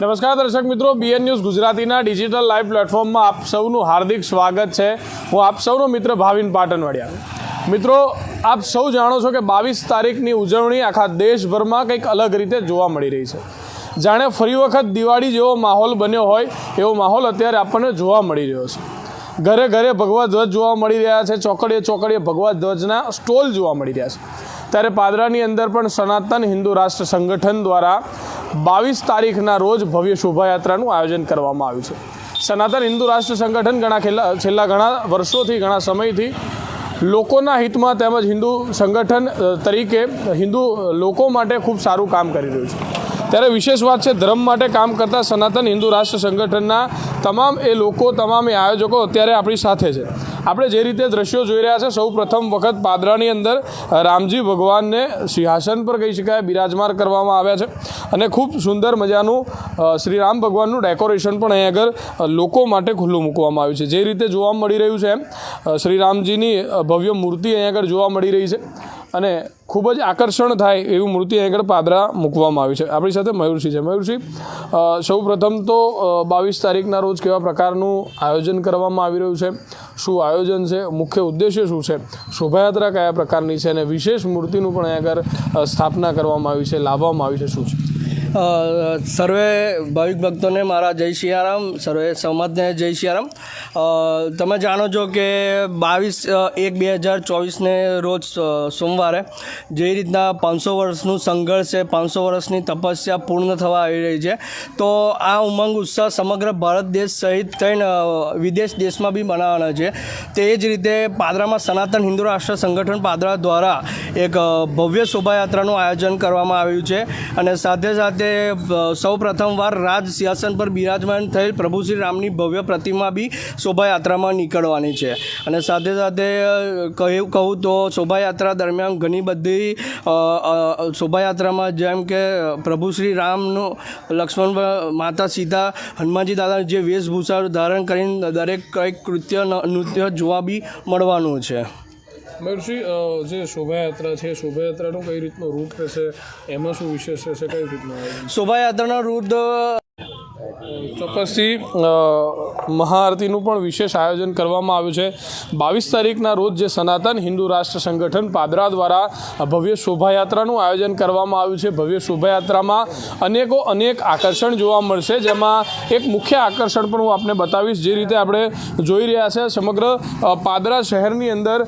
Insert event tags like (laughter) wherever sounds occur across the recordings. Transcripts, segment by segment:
નમસ્કાર દર્શક મિત્રો બીએન ન્યૂઝ ગુજરાતીના ડિજિટલ લાઈવ પ્લેટફોર્મમાં આપ સૌનું હાર્દિક સ્વાગત છે. હું આપ સૌનો મિત્ર ભાવિન પાટણવાડિયા મિત્રો, આપ સૌ જાણો છો કે બાવીસ તારીખની ઉજવણી આખા દેશભરમાં કંઈક અલગ રીતે જોવા મળી રહી છે. જાણે ફરી વખત દિવાળી જેવો માહોલ બન્યો હોય, એવો માહોલ અત્યારે આપણને જોવા મળી રહ્યો છે. ઘરે ઘરે ભગવા ધ્વજ જોવા મળી રહ્યા છે, ચોકડીએ ચોકડીએ ભગવા ધ્વજના સ્ટોલ જોવા મળી રહ્યા છે. ત્યારે પાદરાની અંદર પણ સનાતન હિન્દુ રાષ્ટ્ર સંગઠન દ્વારા બાવીસ તારીખના રોજ ભવ્ય શોભાયાત્રાનું આયોજન કરવામાં આવ્યું છે. સનાતન હિન્દુ રાષ્ટ્ર સંગઠન ઘણા છેલ્લા ઘણા વર્ષોથી, ઘણા સમયથી લોકોના હિતમાં તેમજ હિન્દુ સંગઠન તરીકે હિન્દુ લોકો માટે ખૂબ સારું કામ કરી રહ્યું છે. ત્યારે વિશેષ વાત છે, ધર્મ માટે કામ કરતા સનાતન હિન્દુ રાષ્ટ્ર સંગઠનના તમામ એ લોકો, તમામ એ આયોજકો અત્યારે આપણી સાથે છે. આપણે જે રીતે દ્રશ્યો જોઈ રહ્યા છે, સૌ પ્રથમ વખત પાદરાની અંદર રામજી ભગવાનને સિંહાસન પર કહી શકાય, બિરાજમાન કરવામાં આવ્યા છે. અને ખૂબ સુંદર મજાનું શ્રી રામ ભગવાનનું ડેકોરેશન પણ અહીં આગળ લોકો માટે ખુલ્લું મૂકવામાં આવ્યું છે. જે રીતે જોવા મળી રહ્યું છે એમ શ્રી રામજીની ભવ્ય મૂર્તિ અહીં આગળ જોવા મળી રહી છે. અને ખૂબ જ આકર્ષણ થાય એવું મૂર્તિ અહીં આગળ પાદરા મૂકવામાં આવી છે. આપણી સાથે મયુરસિંહ છે. મયુરસિંહ સૌ પ્રથમ તો બાવીસ તારીખના રોજ કેવા પ્રકારનું આયોજન કરવામાં આવી રહ્યું છે? શું આયોજન છે? મુખ્ય ઉદ્દેશ્ય શું છે? શોભાયાત્રા કયા પ્રકારની છે? અને વિશેષ મૂર્તિનું પણ અહીં આગળ સ્થાપના કરવામાં આવી છે, લાવવામાં આવી છે. શું છે? સર્વે ભાવિક ભક્તોને મારા જય સિયારામ સર્વે સમાજને જય સિયારામ તમે જાણો છો કે બાવીસ એક બે હજાર ચોવીસને રોજ સોમવારે જે રીતના પાંચસો વર્ષનું સંઘર્ષ છે, પાંચસો વર્ષની તપસ્યા પૂર્ણ થવા આવી રહી છે. તો આ ઉમંગ, ઉત્સાહ સમગ્ર ભારત દેશ સહિત થઈને વિદેશ દેશમાં બી મનાવવાના છે. તે જ રીતે પાદરામાં સનાતન હિન્દુ રાષ્ટ્ર સંગઠન પાદરા દ્વારા એક ભવ્ય શોભાયાત્રાનું આયોજન કરવામાં આવ્યું છે. અને સાથે સાથે અ, સૌ પ્રથમવાર રાજ સિંહાસન પર બિરાજમાન થયેલ પ્રભુ શ્રી રામની ભવ્ય પ્રતિમા બી શોભાયાત્રામાં નીકળવાની છે. અને સાથે સાથે કહ્યું કહું તો શોભાયાત્રા દરમિયાન ઘણી બધી શોભાયાત્રામાં જેમ કે પ્રભુ શ્રી રામનું લક્ષ્મણ માતા સીતા હનુમાનજી દાદા જે વેશભૂષા ધારણ કરીને દરેક કંઈક કૃત્ય નૃત્ય જોવા બી મળવાનું છે. મયુરસિંહ જે શોભાયાત્રા છે શોભાયાત્રાનું કઈ રીતનું રૂટ રહેશે એમાં શું વિશેષ રહેશે કઈ રીતનું? શોભાયાત્રાના રૂટ ચોક્કસથી મહાઆરતીનું પણ વિશેષ આયોજન કરવામાં આવ્યું છે. બાવીસ તારીખના રોજ જે સનાતન હિન્દુ રાષ્ટ્ર સંગઠન પાદરા દ્વારા ભવ્ય શોભાયાત્રાનું આયોજન કરવામાં આવ્યું છે. ભવ્ય શોભાયાત્રામાં અનેકો અનેક આકર્ષણ જોવા મળશે. જેમાં એક મુખ્ય આકર્ષણ પણ હું આપને બતાવીશ. જે રીતે આપણે જોઈ રહ્યા છે, સમગ્ર પાદરા શહેરની અંદર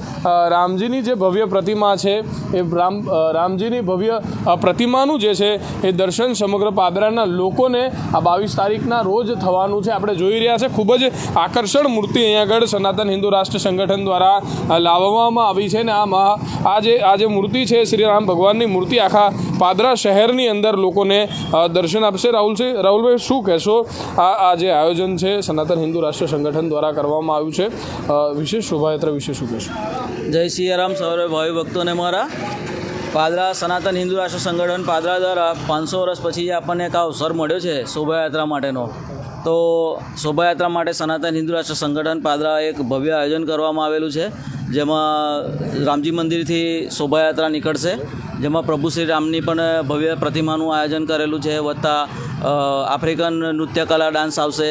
રામજીની જે ભવ્ય પ્રતિમા છે, એ રામ રામજીની ભવ્ય પ્રતિમાનું જે છે, એ દર્શન સમગ્ર પાદરાના લોકોને આ બાવીસ તારીખના રોજ થવાનું છે. આપણે જોઈ રહ્યા છે ખૂબ જ આકર્ષણ મૂર્તિ અહીંયા આગળ સનાતન હિન્દુ રાષ્ટ્ર સંગઠન દ્વારા લાવવામાં આવી છે ને આ મહા આ જે આ જે મૂર્તિ છે શ્રી રામ ભગવાનની મૂર્તિ આખા પાદરા શહેરની અંદર લોકોને દર્શન આપશે. રાહુલસિંહ રાહુલભાઈ, શું કહેશો? આ આ જે આયોજન છે, સનાતન હિન્દુ રાષ્ટ્ર સંગઠન દ્વારા કરવામાં આવ્યું છે. વિશેષ શોભાયાત્રા વિશે શું કહેશો? જય સિયારામ સૌરભ ભાઈ ભક્તોને મારા. પાદરા સનાતન હિન્દુ રાષ્ટ્ર સંગઠન પાદરા દ્વારા પાંચસો વર્ષ પછી આપણને એક અવસર મળ્યો છે શોભાયાત્રા માટેનો. તો શોભાયાત્રા માટે સનાતન હિન્દુ રાષ્ટ્ર સંગઠન પાદરા એક ભવ્ય આયોજન કરવામાં આવેલું છે, જેમાં રામજી મંદિરથી શોભાયાત્રા નીકળશે, જેમાં પ્રભુ શ્રી રામની પણ ભવ્ય પ્રતિમાનું આયોજન કરેલું છે, વત્તા આફ્રિકન નૃત્ય કલા ડાન્સ આવશે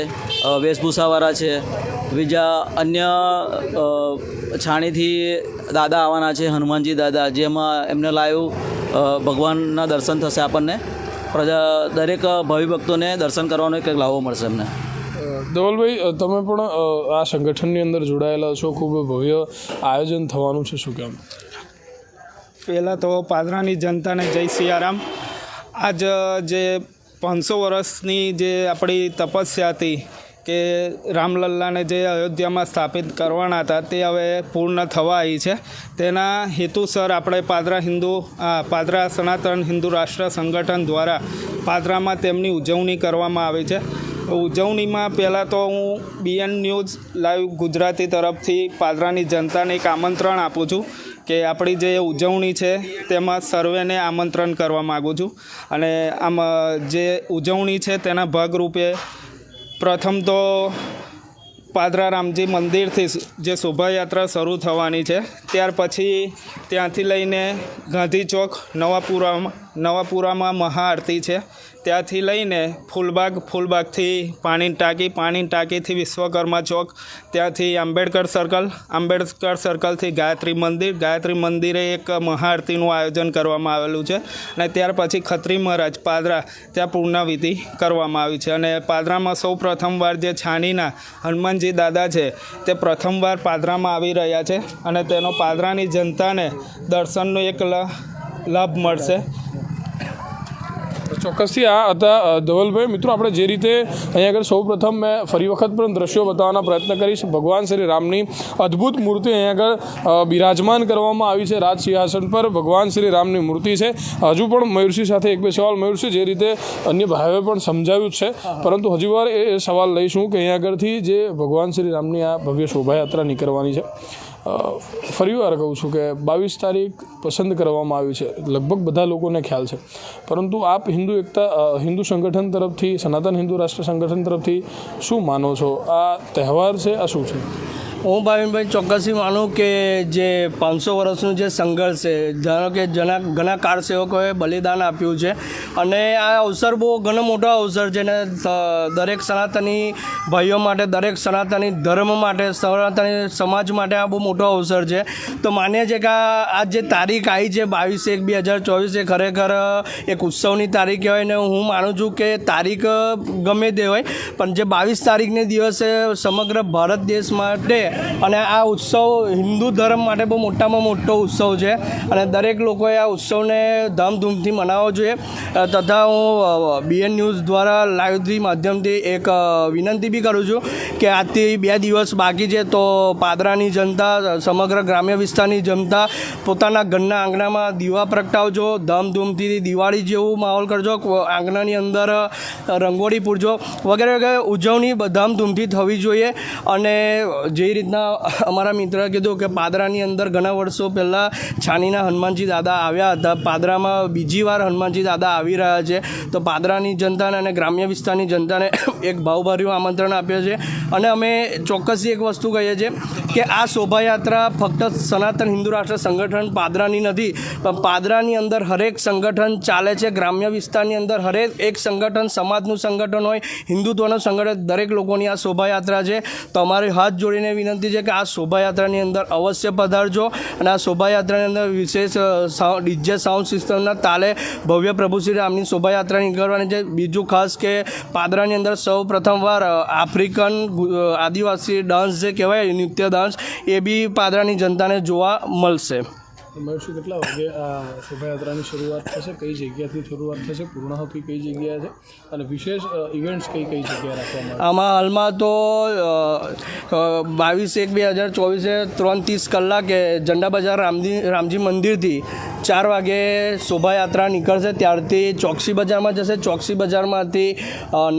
વેશભૂષાવાળા છે, બીજા અન્ય છાણીથી દાદા આવવાના છે, હનુમાનજી દાદા, જેમાં એમને લાઈવ ભગવાનના દર્શન થશે આપણને. પ્રજા દરેક ભાવિ ભક્તોને દર્શન કરવાનો એક લાવો મળશે એમને. ધવલભાઈ તમે પણ આ સંગઠનની અંદર જોડાયેલા છો ખૂબ ભવ્ય આયોજન થવાનું છે શું કેમ પહેલાં તો પાદરાની જનતાને જય સિયારામ. આજ જે પાંચસો વર્ષની જે આપણી તપસ્યા હતી કે રામલલ્લાને જે અયોધ્યામાં સ્થાપિત કરવાના હતા, તે હવે પૂર્ણ થવા આવી છે. તેના હેતુસર આપણે પાદરા હિન્દુ પાદરા સનાતન હિન્દુ રાષ્ટ્ર સંગઠન દ્વારા પાદરામાં તેમની ઉજવણી કરવામાં આવી છે. ઉજવણીમાં પહેલાં તો હું બીએન ન્યૂઝ લાઈવ ગુજરાતી તરફથી પાદરાની જનતાને એક આમંત્રણ આપું છું કે આપણી જે ઉજવણી છે, તેમાં સર્વેને આમંત્રણ કરવા માગું છું. અને આમ જે ઉજવણી છે, તેના ભાગરૂપે પ્રથમ તો પાદરા રામજી મંદિરથી જે શોભાયાત્રા શરૂ થવાની છે. ત્યાર પછી ત્યાંથી લઈને ગાંધી ચોક, નવાપુરામાં નવાપુરામાં મહાઆરતી છે. ત્યાંથી લઈને ફૂલબાગ, ફૂલબાગથી પાણીની ટાંકી, પાણીની ટાંકીથી વિશ્વકર્મા ચોક, ત્યાંથી આંબેડકર સર્કલ આંબેડકર સર્કલથી ગાયત્રી મંદિર. ગાયત્રી મંદિરે એક મહાઆરતીનું આયોજન કરવામાં આવેલું છે અને ત્યાર પછી ખત્રી મહારાજ પાદરા ત્યાં પૂર્ણવિધિ કરવામાં આવી છે. અને પાદરામાં સૌ પ્રથમવાર જે છાનીના હનુમાનજી દાદા છે, તે પ્રથમવાર પાદરામાં આવી રહ્યા છે અને તેનો પાદરાની જનતાને દર્શનનો એક લાભ મળશે. ચોક્કસથી આ હતા ધવલભાઈ. મિત્રો, આપણે જે રીતે અહીંયા આગળ સૌ પ્રથમ મેં ફરી વખત પણ દ્રશ્યો બતાવવાના પ્રયત્ન કરીશ. ભગવાન શ્રી રામની અદ્ભુત મૂર્તિ અહીંયા આગળ બિરાજમાન કરવામાં આવી છે. રાજ સિંહાસન પર ભગવાન શ્રી રામની મૂર્તિ છે. હજુ પણ મયુરસિંહ સાથે એક બે સવાલ મયુરસિંહ, જે રીતે અન્ય ભાઈઓએ પણ સમજાવ્યું છે. પરંતુ હજી વાર એ સવાલ લઈશું કે અહીંયા આગળથી જે ભગવાન શ્રી રામની આ ભવ્ય શોભાયાત્રા નીકળવાની છે. ફરી વાર કહું છું કે બાવીસ તારીખ પસંદ કરવામાં આવી છે. લગભગ બધા લોકોને ખ્યાલ છે. પરંતુ આપ હિન્દુ એકતા હિન્દુ સંગઠન તરફથી, સનાતન હિન્દુ રાષ્ટ્ર સંગઠન તરફથી શું માનો છો? આ તહેવાર છે, આ શું છે? હું ભાવિનભાઈ ચોક્કસથી માનું કે જે પાંચસો વર્ષનું જે સંઘર્ષ છે, ધારો કે જના ઘણા કારસેવકોએ બલિદાન આપ્યું છે અને આ અવસર બહુ ઘણો મોટો અવસર છે ને દરેક સનાતની ભાઈઓ માટે, દરેક સનાતની ધર્મ માટે, સનાતની સમાજ માટે આ બહુ મોટો અવસર છે. તો માનીએ છે કે આ જે તારીખ આવી છે બાવીસ એક બે હજાર ચોવીસ એ ખરેખર, એક ઉત્સવની તારીખ કહેવાય ને, હું માનું છું કે તારીખ ગમે તે હોય, પણ જે બાવીસ તારીખને દિવસે સમગ્ર ભારત દેશ માટે અને આ ઉત્સવ હિન્દુ ધર્મ માટે બહુ મોટામાં મોટો ઉત્સવ છે. અને દરેક લોકોએ આ ઉત્સવને ધામધૂમથી મનાવવો જોઈએ. તથા હું બીએન ન્યૂઝ દ્વારા લાઈવથી માધ્યમથી એક વિનંતી બી કરું છું કે આજથી બે દિવસ બાકી છે તો પાદરાની જનતા સમગ્ર ગ્રામ્ય વિસ્તારની જનતા પોતાના ઘરના આંગણામાં દીવા પ્રગટાવજો, ધામધૂમથી દિવાળી જેવું માહોલ કરજો આંગણાની અંદર રંગોળી પૂરજો વગેરે વગેરે ઉજવણી ધામધૂમથી થવી જોઈએ. અને જે રીતના અમારા મિત્રએ કીધું કે પાદરાની અંદર ઘણા વર્ષો પહેલાં છાનીના હનુમાનજી દાદા આવ્યા હતા. પાદરામાં બીજી વાર હનુમાનજી દાદા આવી રહ્યા છે. તો પાદરાની જનતાને અને ગ્રામ્ય વિસ્તારની જનતાને (coughs) એક ભાવભર્યું આમંત્રણ આપ્યો છે. અને અમે ચોક્કસથી એક વસ્તુ કહીએ છીએ કે આ શોભાયાત્રા ફક્ત સનાતન હિન્દુ રાષ્ટ્ર સંગઠન પાદરાની નથી, પણ પાદરાની અંદર હરેક સંગઠન ચાલે છે. ગ્રામ્ય વિસ્તારની અંદર હરેક એક સંગઠન, સમાજનું સંગઠન હોય, હિન્દુત્વનું સંગઠન, દરેક લોકોની આ શોભાયાત્રા છે. તો અમારે હાથ જોડીને વિનંતી છે કે આ શોભાયાત્રાની અંદર અવશ્ય પધારજો અને આ શોભાયાત્રાની અંદર વિશેષ ડીજે સાઉન્ડ સિસ્ટમના તાલે ભવ્ય પ્રભુ શ્રી રામની શોભાયાત્રા નીકળવાની છે. બીજું ખાસ કે પાદરાની અંદર સૌ પ્રથમવાર આફ્રિકન આદિવાસી ડાન્સ જે કહેવાય નૃત્ય ડાન્સ એ બી પાદરાની જનતાને જોવા મળશે. મયુરસિંહ કેટલા વાગે આ શોભાયાત્રાની શરૂઆત થશે? કઈ જગ્યાથી શરૂઆત થશે? પૂર્ણાહુતિ કઈ જગ્યાએ છે? અને વિશેષ ઇવેન્ટ્સ કઈ કઈ જગ્યાએ રાખવામાં આમાં હાલમાં તો બાવીસ એક બે હજાર ચોવીસે ત્રણ ત્રીસ કલાકે ઝંડા બજાર રામજી રામજી મંદિરથી ચાર વાગે શોભાયાત્રા નીકળશે. ત્યારથી ચોકસી બજારમાં જશે. ચોકસી બજારમાંથી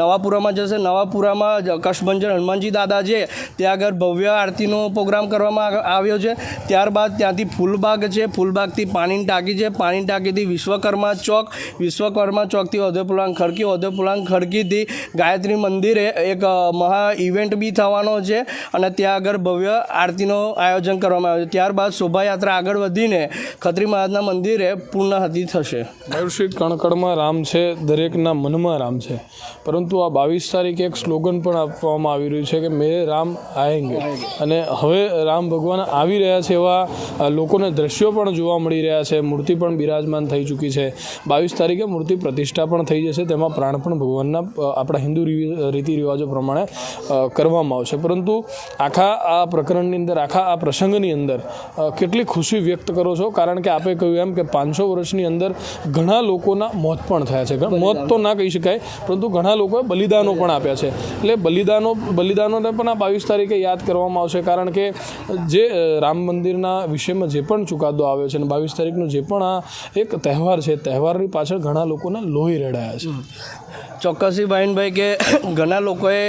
નવાપુરામાં જશે. નવાપુરામાં કશભંજન હનુમાનજી દાદા છે ત્યાં આગળ ભવ્ય આરતીનો પ્રોગ્રામ કરવામાં આવ્યો છે. ત્યારબાદ ત્યાંથી ફૂલબાગ છે. ફૂલબાગથી પાણીની ટાંકી છે. પાણીની ટાંકીથી વિશ્વકર્મા ચોક, વિશ્વકર્મા ચોકથી ઓધેપુલાંગ ખડકી ઓધેપુલાંગ ખડકીથી ગાયત્રી મંદિરે એક મહા ઇવેન્ટ બી થવાનો છે અને ત્યાં આગળ ભવ્ય આરતીનો આયોજન કરવામાં આવ્યું છે. ત્યારબાદ શોભાયાત્રા આગળ વધીને ખત્રી મહારાજના મંદિરે પૂર્ણાહતિ થશે. મયુરસિંહ કણકણમાં રામ છે, દરેકના મનમાં રામ છે. પરંતુ આ બાવીસ તારીખે એક સ્લોગન પણ આપવામાં આવી રહ્યું છે કે મેરે રામ આયંગે. અને હવે રામ ભગવાન આવી રહ્યા છે એવા લોકોને દ્રશ્યો પણ જોવા મળી રહ્યા છે. મૂર્તિ પણ બિરાજમાન થઈ ચૂકી છે. બાવીસ તારીખે મૂર્તિ પ્રતિષ્ઠા પણ થઈ જશે. તેમાં પ્રાણ પણ ભગવાનના આપણા હિન્દુ રીતિ રિવાજો પ્રમાણે કરવામાં આવશે. પરંતુ આખા આ પ્રકરણની અંદર, આખા આ પ્રસંગની અંદર કેટલી ખુશી વ્યક્ત કરો છો? કારણ કે આપે કહ્યું એમ કે પાંચસો વર્ષની અંદર ઘણા લોકોના મોત પણ થયા છે. મોત તો ના કહી શકાય, પરંતુ ઘણા લોકોએ બલિદાનો પણ આપ્યા છે. એટલે બલિદાનો, બલિદાનોને પણ આ બાવીસ તારીખે યાદ કરવામાં આવશે. કારણ કે જે રામ મંદિરના વિષયમાં જે પણ ચુકાદો આવ્યો છે અને બાવીસ તારીખનો જે પણ આ એક તહેવાર છે, તહેવારની પાછળ ઘણા લોકોના લોહી રેડાયા છે. ચોક્કસી ભાઈનભાઈ કે ઘણા લોકોએ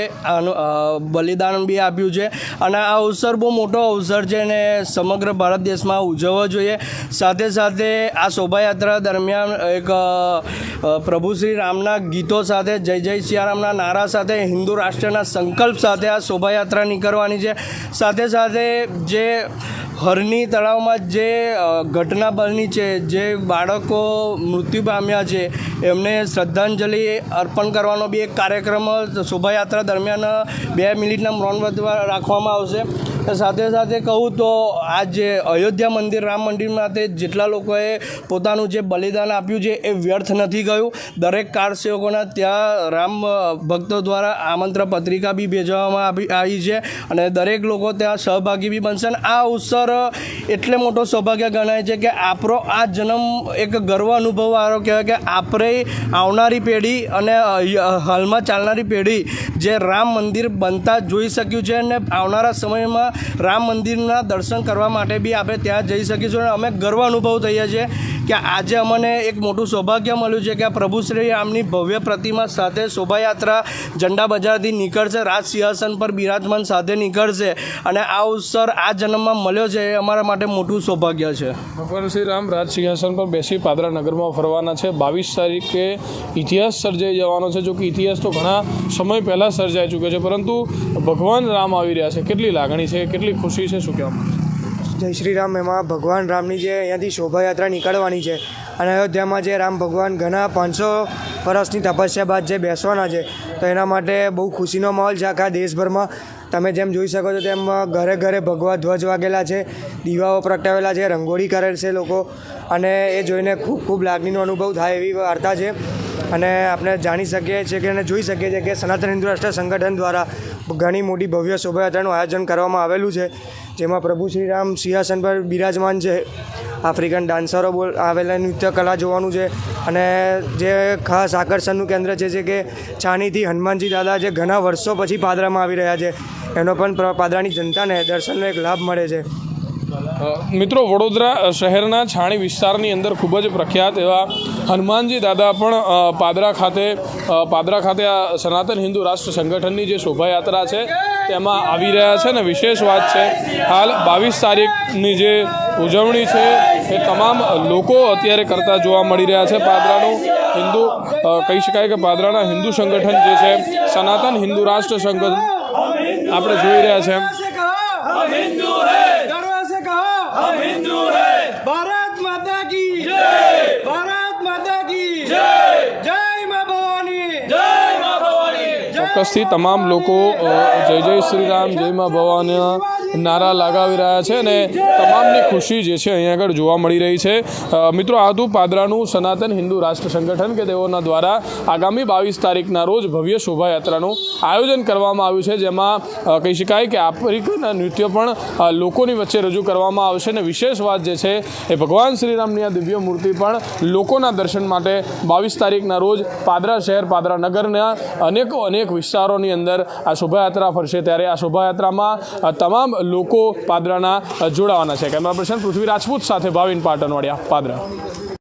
બલિદાન બી આપ્યું છે અને આ અવસર બહુ મોટો અવસર છે અને સમગ્ર ભારત દેશમાં ઉજવવો જોઈએ. સાથે સાથે આ શોભાયાત્રા દરમિયાન એક પ્રભુ શ્રી રામના ગીતો સાથે, જય જય સિયારામના નારા સાથે, હિન્દુ રાષ્ટ્રના સંકલ્પ સાથે આ શોભાયાત્રા નીકળવાની છે. સાથે સાથે જે હરની તળાવમાં જે ઘટના બની છે, જે બાળકો મૃત્યુ પામ્યા છે, એમને શ્રદ્ધાંજલિ અર્પણ કરવાનો બી એક કાર્યક્રમ શોભાયાત્રા દરમિયાન બે મિનિટના મૌન રાખવામાં આવશે. સાથે સાથે કહું તો આ જે અયોધ્યા મંદિર, રામ મંદિર માટે જેટલા લોકોએ પોતાનું જે બલિદાન આપ્યું છે એ વ્યર્થ નથી ગયું. દરેક કાર સેવકોના ત્યાં રામ ભક્તો દ્વારા આમંત્રણ પત્રિકા બી ભેજવામાં આવી આવી છે અને દરેક લોકો ત્યાં સહભાગી બી બનશે અને આ અવસર એટલે મોટો સૌભાગ્ય ગણાય છે કે આપણો આ જન્મ એક ગર્વ અનુભવવાળો કહેવાય કે આપણે આવનારી પેઢી અને હાલમાં ચાલનારી પેઢી જે રામ મંદિર બનતા જોઈ શક્યું છે અને આવનારા સમયમાં રામ મંદિરના દર્શન કરવા માટે બી આપણે ત્યાં જઈ શકીશું અને અમે ગર્વ અનુભવ થઈએ છીએ કે આજે અમને એક મોટું સૌભાગ્ય મળ્યું છે કે આ પ્રભુ શ્રી રામની ભવ્ય પ્રતિમા સાથે શોભાયાત્રા ઝંડા બજારથી નીકળશે, રાજ સિંહાસન પર બિરાજમાન સાથે નીકળશે અને આ અવસર આ જન્મમાં મળ્યો છે એ અમારા માટે મોટું સૌભાગ્ય છે. ભગવાન શ્રી રામ રાજ સિંહાસન પર બેસી પાદરા નગરમાં ફરવાના છે. બાવીસ તારીખે ઇતિહાસ સર્જાઈ જવાનો છે જો કે ઇતિહાસ તો ઘણા સમય પહેલાં સર્જાઈ ચૂક્યો છે, પરંતુ ભગવાન રામ આવી રહ્યા છે. કેટલી લાગણી છે, કેટલી ખુશી છે, શું કહેવા? જય શ્રી રામ. એમાં ભગવાન રામની જે અહીંયાથી શોભાયાત્રા નીકળવાની છે અને અયોધ્યામાં જે રામ ભગવાન ઘણા પાંચસો વર્ષની તપસ્યા બાદ જે બેસવાના છે, તો એના માટે બહુ ખુશીનો માહોલ છે આખા દેશભરમાં. તમે જેમ જોઈ શકો છો તેમ ઘરે ઘરે ભગવા ધ્વજ વાગેલા છે, દીવાઓ પ્રગટાવેલા છે, રંગોળી કરેલ છે લોકો. અને એ જોઈને ખૂબ ખૂબ લાગણીનો અનુભવ થાય એવી વાર્તા છે. અને આપણે જાણી શકીએ છીએ કે અને જોઈ શકીએ છીએ કે સનાતન હિન્દુ રાષ્ટ્ર સંગઠન દ્વારા ઘણી મોટી ભવ્ય શોભાયાત્રાનું આયોજન કરવામાં આવેલું છે, જેમાં પ્રભુ શ્રીરામ સિંહાસન પર બિરાજમાન છે, આફ્રિકન ડાન્સરો બોલ, આવેલા નૃત્ય કલા જોવાનું છે, અને જે ખાસ આકર્ષણનું કેન્દ્ર છે જે કે ચાનીથી હનુમાનજી દાદા જે ઘણા વર્ષો પછી પાદરામાં આવી રહ્યા છે, એનો પણ પાદરાની જનતાને દર્શનનો એક લાભ મળે છે. મિત્રો, વડોદરા શહેરના છાણી વિસ્તારની અંદર ખૂબ જ પ્રખ્યાત એવા હનુમાનજી દાદા પણ પાદરા ખાતે પાદરા ખાતે આ સનાતન હિન્દુ રાષ્ટ્ર સંગઠનની જે શોભાયાત્રા છે, તેમાં આવી રહ્યા છે ને વિશેષ વાત છે, હાલ બાવીસ તારીખની જે ઉજવણી છે, એ તમામ લોકો અત્યારે કરતા જોવા મળી રહ્યા છે. પાદરાનું હિન્દુ કહી શકાય કે પાદરાના હિન્દુ સંગઠન જે છે, સનાતન હિન્દુ રાષ્ટ્ર સંગઠન આપણે જોઈ રહ્યા છે ભારત માતા કી જય ભારત માતા કી જય જય મા ભવાની ચોક્કસથી તમામ લોકો જય જય શ્રી રામ, જય મા ભવાનીના નારા લગાવી રહ્યા છે અને તમામની ખુશી જે છે અહીંયા આગળ જોવા મળી રહી છે. મિત્રો આ હતું પાદરાનું સનાતન હિન્દુ રાષ્ટ્ર સંગઠન કે તેઓના દ્વારા આગામી બાવીસ તારીખના રોજ ભવ્ય શોભાયાત્રાનું આયોજન કરવામાં આવ્યું છે જેમાં કહી શકાય કે આફ્રિકન નૃત્ય પણ લોકોની વચ્ચે રજૂ કરવામાં આવશે અને વિશેષ વાત જે છે એ ભગવાન શ્રીરામની આ દિવ્ય મૂર્તિ પણ લોકોના દર્શન માટે બાવીસ તારીખના રોજ પાદરા શહેર પાદરા નગરના અનેકો અનેક વિસ્તારોની અંદર આ શોભાયાત્રા ફરશે. ત્યારે આ શોભાયાત્રામાં તમામ લોકો પાદરાના અ, જોડાવાના છે. કેમેરા પર્સન પૃથ્વી રાજપૂત સાથે ભાવિન પાટણવાડિયા પાદરા.